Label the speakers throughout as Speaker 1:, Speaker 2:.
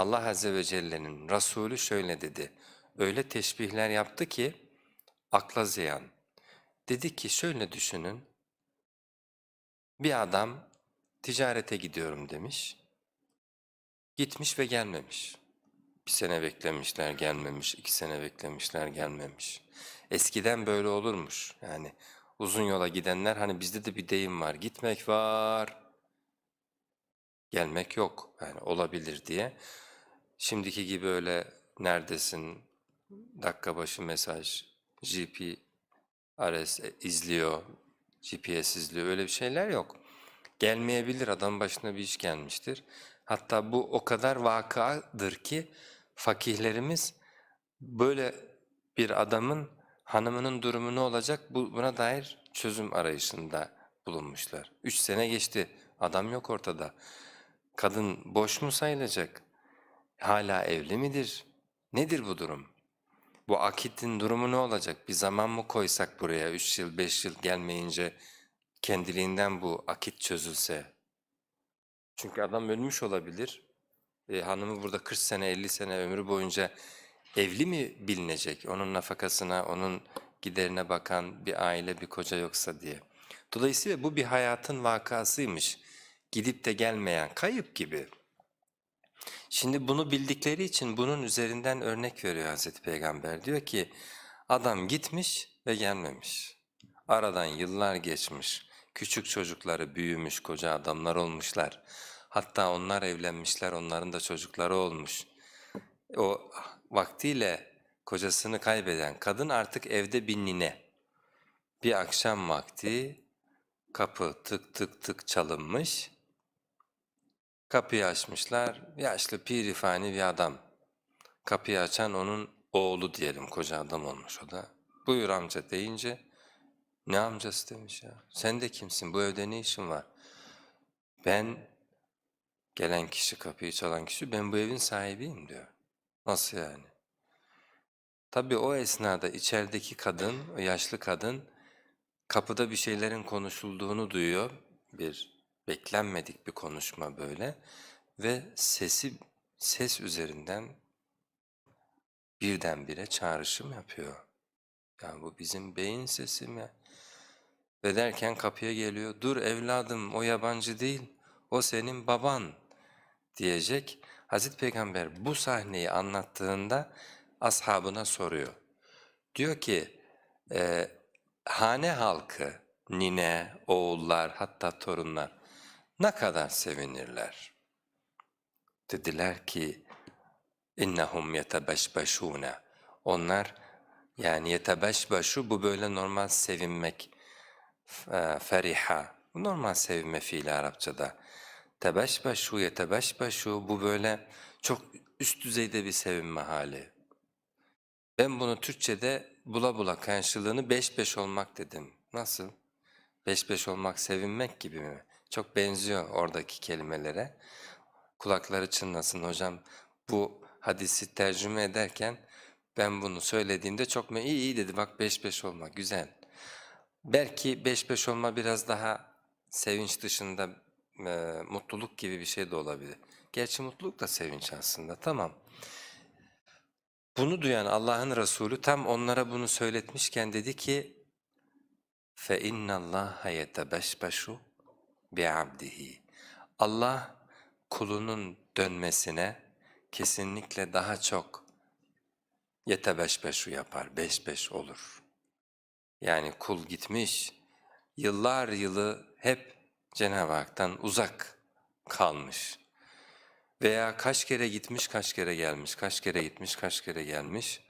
Speaker 1: Allah Azze ve Celle'nin Resulü şöyle dedi. Öyle teşbihler yaptı ki akla ziyan. Dedi ki şöyle düşünün. Bir adam ticarete gidiyorum demiş. Gitmiş ve gelmemiş. Bir sene beklemişler gelmemiş, iki sene beklemişler gelmemiş. Eskiden böyle olurmuş yani uzun yola gidenler hani bizde de bir deyim var gitmek var gelmek yok yani olabilir diye. Şimdiki gibi öyle neredesin dakika başı mesaj, GP, RS izliyor, GPS izliyor öyle bir şeyler yok. Gelmeyebilir adam başına bir iş gelmiştir. Hatta bu o kadar vakadır ki fakihlerimiz böyle bir adamın hanımının durumu ne olacak bu, buna dair çözüm arayışında bulunmuşlar. Üç sene geçti adam yok ortada. Kadın boş mu sayılacak? Hala evli midir? Nedir bu durum? Bu akitin durumu ne olacak? Bir zaman mı koysak buraya üç yıl beş yıl gelmeyince kendiliğinden bu akit çözülse? Çünkü adam ölmüş olabilir. E, hanımı burada 40 sene 50 sene ömrü boyunca evli mi bilinecek? Onun nafakasına, onun giderine bakan bir aile, bir koca yoksa diye. Dolayısıyla bu bir hayatın vakasıymış. Gidip de gelmeyen, kayıp gibi. Şimdi bunu bildikleri için bunun üzerinden örnek veriyor Hazreti Peygamber. Diyor ki adam gitmiş ve gelmemiş. Aradan yıllar geçmiş. Küçük çocukları büyümüş, koca adamlar olmuşlar. Hatta onlar evlenmişler, onların da çocukları olmuş. O vaktiyle kocasını kaybeden kadın artık evde bir nine. Bir akşam vakti kapı tık tık tık çalınmış. Kapıyı açmışlar, yaşlı pirifani bir adam. Kapıyı açan onun oğlu diyelim, koca adam olmuş o da. Buyur amca deyince, ne amcası demiş ya, sen de kimsin, bu evde ne işin var? Ben, gelen kişi, kapıyı çalan kişi, ben bu evin sahibiyim diyor. Nasıl yani? Tabii o esnada içerideki kadın, o yaşlı kadın, kapıda bir şeylerin konuşulduğunu duyuyor. Bir beklenmedik bir konuşma böyle ve sesi ses üzerinden birdenbire çağrışım yapıyor. Ya bu bizim beyin sesi mi? Ve derken kapıya geliyor. Dur evladım o yabancı değil, o senin baban diyecek. Hazreti Peygamber bu sahneyi anlattığında ashabına soruyor. Diyor ki e, hane halkı, nine, oğullar hatta torunlar ne kadar sevinirler. Dediler ki innahum yetebeşbeşûne. Onlar yani yetebeşbeşu bu böyle normal sevinmek. F- Feriha. Bu normal sevinme fiili Arapçada. Tebeşbeşu yetebeşbeşu bu böyle çok üst düzeyde bir sevinme hali. Ben bunu Türkçe'de bula bula karşılığını beş beş olmak dedim. Nasıl? Beş beş olmak sevinmek gibi mi? Çok benziyor oradaki kelimelere. Kulakları çınlasın hocam. Bu hadisi tercüme ederken ben bunu söylediğimde çok mu iyi iyi dedi bak beş beş olma güzel. Belki beş beş olma biraz daha sevinç dışında e, mutluluk gibi bir şey de olabilir. Gerçi mutluluk da sevinç aslında tamam. Bunu duyan Allah'ın Resulü tam onlara bunu söyletmişken dedi ki فَاِنَّ اللّٰهَ يَتَبَشْبَشُ bi'abdihi. Allah kulunun dönmesine kesinlikle daha çok yetebeşbeşu yapar, beş beş olur. Yani kul gitmiş, yıllar yılı hep Cenab-ı Hak'tan uzak kalmış. Veya kaç kere gitmiş, kaç kere gelmiş, kaç kere gitmiş, kaç kere gelmiş.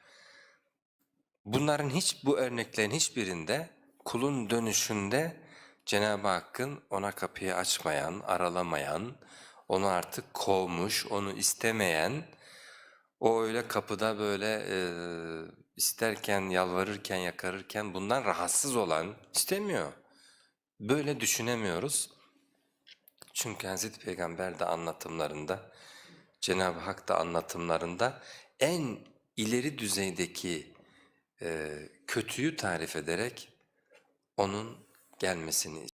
Speaker 1: Bunların hiç bu örneklerin hiçbirinde kulun dönüşünde Cenab-ı Hakk'ın ona kapıyı açmayan, aralamayan, onu artık kovmuş, onu istemeyen, o öyle kapıda böyle e, isterken, yalvarırken, yakarırken bundan rahatsız olan istemiyor. Böyle düşünemiyoruz. Çünkü Hazreti Peygamber de anlatımlarında, Cenab-ı Hak da anlatımlarında en ileri düzeydeki e, kötüyü tarif ederek onun gelmesini